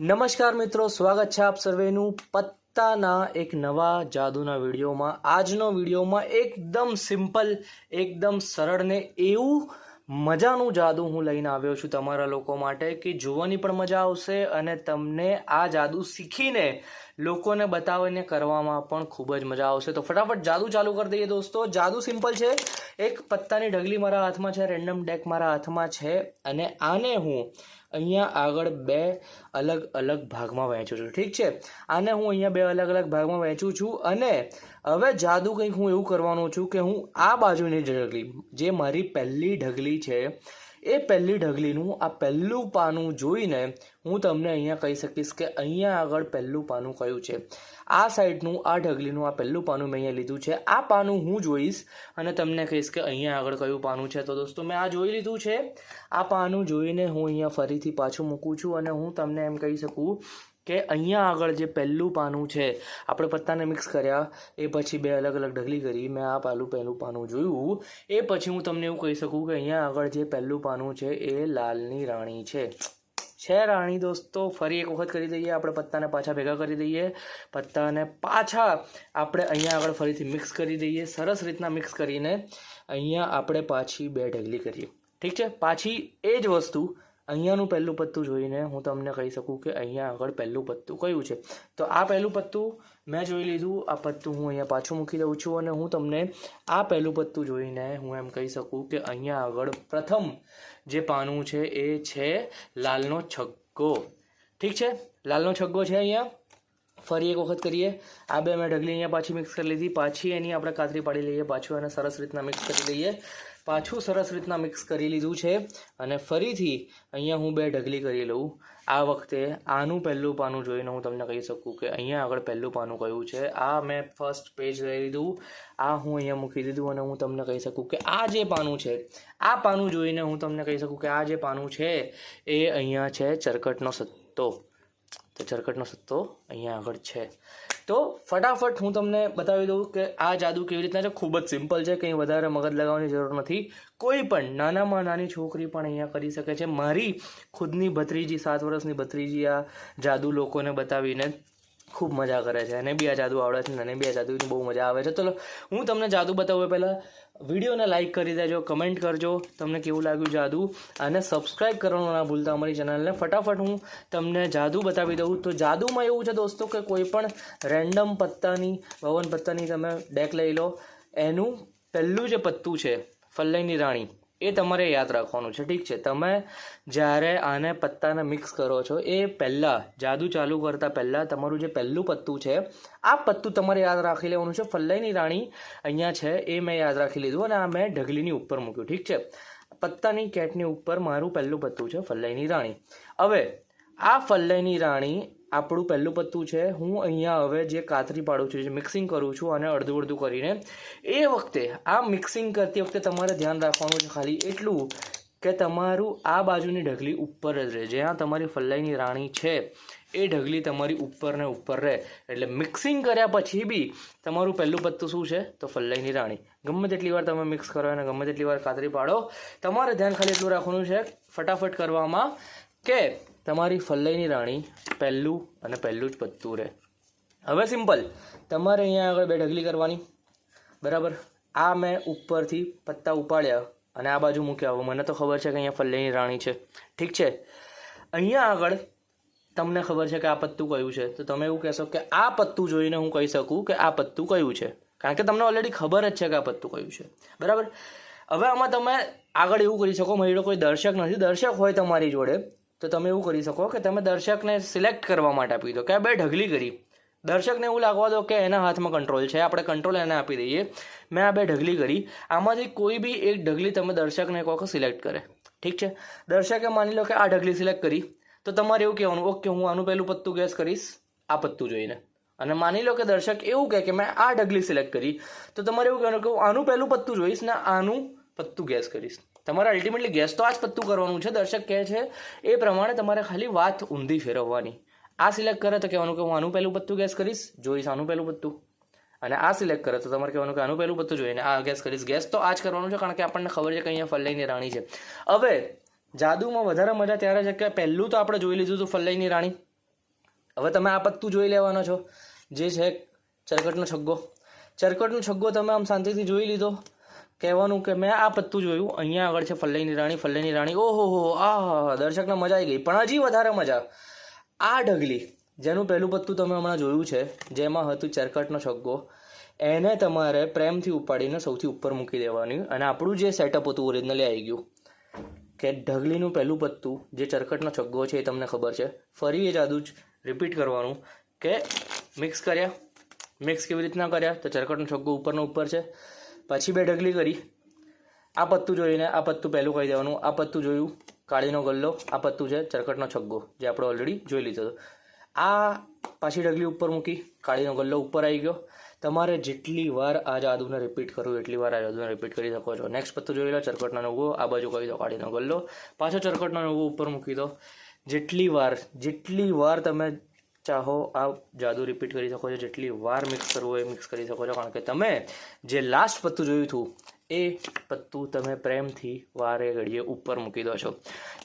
નમસ્કાર મિત્રો, સ્વાગત છે આપ સર્વેનું પત્તાના એક નવા જાદુના વિડીયોમાં. આજનો વિડીયોમાં એકદમ સિમ્પલ, એકદમ સરળ ને એવું મજાનું જાદુ હું લઈને આવ્યો છું તમારા લોકો માટે કે જોવાની પણ મજા આવશે અને તમને આ જાદુ શીખીને લોકોને બતાવીને કરવામાં પણ ખૂબ જ મજા આવશે. તો ફટાફટ જાદુ ચાલુ કરી દઈએ દોસ્તો. જાદુ સિમ્પલ છે. એક પત્તાની ઢગલી મારા હાથમાં છે, રેન્ડમ ડેક મારા હાથમાં છે અને આને હું અહીંયા આગળ બે અલગ અલગ ભાગમાં વહેંચું છું. ઠીક છે? આને હું અહીંયા બે અલગ અલગ ભાગમાં વહેંચું છું અને હવે જાદુ કંઈક હું એવું કરવાનું છું કે હું આ બાજુની ઢગલી, જે મારી પહેલી ઢગલી છે એ પહેલી ઢગલીનું, આ પહેલું પાનું જોઈને હું તમને અહીંયા કહી શકીશ કે અહીંયા આગળ પહેલું પાનું કયું છે. આ સાઈડનું, આ ઢગલીનું, આ પહેલું પાનું મેં અહીંયા લીધું છે. આ પાનું હું જોઈશ અને તમને કહીશ કે અહીંયા આગળ કયું પાનું છે. તો દોસ્તો, મેં આ જોઈ લીધું છે. આ પાનું જોઈને હું અહીંયા ફરીથી પાછું મૂકું છું અને હું તમને એમ કહી શકું કે અહીંયા આગળ જે પહેલું પાનું છે, આપણે પત્તાને મિક્સ કર્યા, એ પછી બે અલગ અલગ ઢગલી કરી, મેં આ પાલું પહેલું પાનું જોયું. એ પછી હું તમને એવું કહી શકું કે અહીંયા આગળ જે પહેલું પાનું છે, એ લાલની રાણી છે. છે રાણી દોસ્તો, ફરી એક વખત કરી દઈએ, આપણે પત્તાને પાછા ભેગા કરી દઈએ. પત્તાને પાછા આપણે અહીંયા આગળ ફરીથી મિક્સ કરી દઈએ, સરસ રીતના મિક્સ કરીને. અહીંયા આપણે પાછી બે ઢગલી કરીએ. ઠીક છે? પાછી એ જ વસ્તુ અહીંયાનું પહેલું પત્તું જોઈને હું તમને કહી શકું કે અહીંયા આગળ પહેલું પત્તું કયું છે. તો આ પહેલું પત્તું મેં જોઈ લીધું. આ પત્તું હું અહીંયા પાછું મૂકી દઉં છું અને હું તમને આ પહેલું પત્તું જોઈને હું એમ કહી શકું કે અહીંયા આગળ પ્રથમ જે પાનું છે એ છે લાલનો છગ્ગો ઠીક છે? લાલનો છગ્ગો છે અહીંયા. ફરી એક વખત કરીએ. આ બે મેં ઢગલી અહીંયા પાછી મિક્સ કરી લીધી. પાછી એની આપણે કાતરી પાડી લઈએ પાછું એને સરસ રીતના મિક્સ કરી દઈએ. પાછું સરસ રીતના મિક્સ કરી લીધું છે અને ફરીથી અહીંયા હું બે ઢગલી કરી લઉં. આ વખતે આનું પહેલું પાનું જોઈને હું તમને કહી શકું કે અહીંયા આગળ પહેલું પાનું કયું છે. આ મેં ફર્સ્ટ પેજ લઈ લીધું. આ હું અહીંયા મૂકી દીધું અને હું તમને કહી શકું કે આ જે પાનું છે, આ પાનું જોઈને હું તમને કહી શકું કે આ જે પાનું છે એ અહીંયા છે ચરકટનો સત્તો. તો ચરકટનો સત્તો અહીંયા આગળ છે. તો ફટાફટ હું તમને બતાવી દઉં કે આ જાદુ કેવી રીતના છે. ખૂબ જ સિમ્પલ છે, કંઈ વધારે મગજ લગાવવાની જરૂર નથી. કોઈ પણ નાનામાં નાની છોકરી પણ અહીંયા કરી શકે છે. મારી ખુદની ભત્રીજી, સાત વર્ષની ભત્રીજી આ જાદુ લોકોને બતાવીને ખૂબ મજા કરે છે. અને બી જાદુ આવડે છે અને બી જાદુની બહુ મજા આવે છે. ચલો, હું તમને જાદુ બતાવું પહેલાં. વિડીયોને લાઇક કરી દેજો કમેન્ટ કરજો. તમને કેવું લાગ્યું જાદુ? અને સબસ્ક્રાઇબ કરવાનું ના ભૂલતા અમારી ચેનલને. ફટાફટ હું તમને જાદુ બતાવી દઉં. તો જાદુમાં એવું છે દોસ્તો કે કોઈ પણ રેન્ડમ પત્તાની ભવન પત્તાની તમે ડેક લઈ લો. એનું પહેલું જે પત્તું છે ફલ્લઈની રાણી. એ તમારે યાદ રાખવાનું છે. ઠીક છે. તમે જ્યારે આને પત્તાને મિક્સ કરો છો, એ પહેલાં, જાદુ ચાલુ કરતાં પહેલાં તમારું જે પહેલું પત્તું છે, આ પત્તું તમારે યાદ રાખી લેવાનું છે. ફલ્લાઈની રાણી અહીંયા છે, એ મેં યાદ રાખી લીધું અને આ મેં ઢગલીની ઉપર મૂક્યું. ઠીક છે. પત્તાની કેટની ઉપર મારું પહેલું પત્તું છે ફલ્લાઈની રાણી. હવે, આ ફલ્લાઈની રાણી આપણું પહેલું પત્તું છે, હું અહીંયા હવે જે કાતરી પાડું છું, જે મિક્સિંગ કરું છું અને અડધું અડધું કરીને, એ વખતે, આ મિક્સિંગ કરતી વખતે તમારે ધ્યાન રાખવાનું છે ખાલી એટલું કે તમારું આ બાજુની ઢગલી ઉપર જ રહે. જ્યાં તમારી ફલ્લાઈની રાણી છે, એ ઢગલી તમારી ઉપર ને ઉપર રહે. એટલે મિક્સિંગ કર્યા પછી બી તમારું પહેલું પત્તું શું છે? તો ફલ્લાઈની રાણી. ગમે તેટલી વાર તમે મિક્સ કરો અને ગમે તેટલી વાર કાતરી પાડો, તમારે ધ્યાન ખાલી એટલું રાખવાનું છે, ફટાફટ કરવામાં કે તમારી ફલ્લાઈની રાણી પહેલું અને પહેલું જ પત્તું રહે. હવે સિમ્પલ, તમારે અહીંયા આગળ બે ઢગલી કરવાની. બરાબર? આ મેં ઉપરથી પત્તા ઉપાડ્યા અને આ બાજુ મૂક્યા. હવે મને તો ખબર છે કે અહીંયા ફલ્લાઈની રાણી છે. ઠીક છે? અહીંયા આગળ તમને ખબર છે કે આ પત્તું કયું છે. તો તમે એવું કહેશો કે આ પત્તું જોઈને હું કહી શકું કે આ પત્તું કયું છે. કારણ કે તમને ઓલરેડી ખબર જ છે કે આ પત્તું કયું છે. બરાબર? હવે આમાં તમે આગળ એવું કરી શકો, મારી કોઈ દર્શક નથી. દર્શક હોય તમારી જોડે તો તમે એવું કરી શકો કે તમે દર્શકને સિલેક્ટ કરવા માટે આપી દો કે આ બે ઢગલી કરી. દર્શકને એવું લાગવા દો કે એના હાથમાં કંટ્રોલ છે, આપણે કંટ્રોલ એને આપી દઈએ. મેં આ બે ઢગલી કરી. આમાંથી કોઈ બી એક ઢગલી તમે દર્શકને કહો કે સિલેક્ટ કરે. ઠીક છે? દર્શકે માની લો કે આ ઢગલી સિલેક્ટ કરી. તો તમારે એવું કહેવાનું, ઓકે, હું આનું પહેલું પત્તું ગેસ કરીશ, આ પત્તું જોઈને. અને માની લો કે દર્શક એવું કહે કે, મેં આ ઢગલી સિલેક્ટ કરી. તો તમારે એવું કહેવાનું કે, હું આનું પહેલું પત્તું જોઈશ ને આનું પત્તું ગેસ કરીશ. તમારે અલ્ટિમેટલી ગેસ તો આ જ પત્તું કરવાનું છે. દર્શક કહે છે, એ પ્રમાણે તમારે ખાલી વાત ઊંધી ફેરવવાની. આ સિલેક્ટ કરે તો કહેવાનું કે હું આનું પહેલું પત્તું ગેસ કરીશ, જોઈશ આનું પહેલું પત્તું. અને આ સિલેક્ટ કરે તો તમારે કહેવાનું કે આનું પહેલું પત્તું જોઈને આ ગેસ કરીશ. ગેસ તો આ જ કરવાનું છે, કારણ કે આપણને ખબર છે કે અહીંયા ફલ્લાઈની રાણી છે. હવે, જાદુમાં વધારે મજા ત્યારે છે કે પહેલું તો આપણે જોઈ લીધું હતું ફલ્લાઈની રાણી. હવે તમે આ પત્તું જોઈ લેવાનો છો. જે છે ચરકટનો છગ્ગો. ચરકટનો છગ્ગો તમે આમ શાંતિથી જોઈ લીધો. કહેવાનું કે મેં આ પત્તું જોયું, અહીંયા આગળ છે ફલ્લઈની રાણી ફલ્લઈની રાણી. ઓહો, હો આ દર્શકને મજા આવી ગઈ. પણ હજી વધારે મજા આ ઢગલી, જેનું પહેલું પત્તું તમે હમણાં જોયું છે, જેમાં હતું ચરકટનો છગ્ગો, એને તમારે પ્રેમથી ઉપાડીને સૌથી ઉપર મૂકી દેવાની. અને આપણું જે સેટઅપ હતું ઓરિજિનલી આવી ગયું, કે ઢગલીનું પહેલું પત્તું, જે ચરકટનો છગ્ગો છે એ તમને ખબર છે. ફરી એ જાદુ જ રિપીટ કરવાનું કે મિક્સ કર્યા. મિક્સ કેવી રીતના કર્યા? તો ચરકટનો છગ્ગો ઉપરનો ઉપર છે. પછી બે ઢગલી કરી. આ પત્તું જોઈને આ પત્તું પહેલું કહી દેવાનું. આ પત્તું જોયું. કાળીનો ગલ્લો. આ પત્તું છે ચરકટનો છગ્ગો, જે આપણે ઓલરેડી જોઈ લીધો હતો. આ પાછી ઢગલી ઉપર મૂકી, કાળીનો ગલ્લો ઉપર આવી ગયો. તમારે જેટલી વાર આ જાદુને રિપીટ કરવું, એટલી વાર આ જાદુને રિપીટ કરી શકો છો. નેક્સ્ટ પત્તું જોઈ લો, ચરકટનો નવો આ બાજુ કહી દો, કાળીનો ગલ્લો. પાછો ચરકટનો નવો ઉપર મૂકી દો. જેટલી વાર જેટલી વાર તમે ચાહો આ જાદુ રિપીટ કરી શકો છો. જેટલી વાર મિક્સ કરવું એ મિક્સ કરી શકો છો. કારણ કે તમે જે લાસ્ટ પત્તું જોયું હતું, એ પત્તું તમે પ્રેમથી વારે ઘડીએ ઉપર મૂકી દો છો.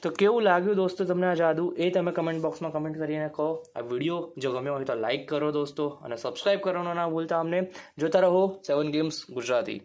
તો કેવું લાગ્યું દોસ્તો તમને આ જાદુ? એ તમે કમેન્ટ બોક્સમાં કમેન્ટ કરીને કહો. આ વીડિયો જો ગમ્યો હોય તો લાઇક કરો દોસ્તો અને સબસ્ક્રાઈબ કરવાનો ના ભૂલતા અમને. જોતા રહો સેવન ગેમ્સ ગુજરાતી.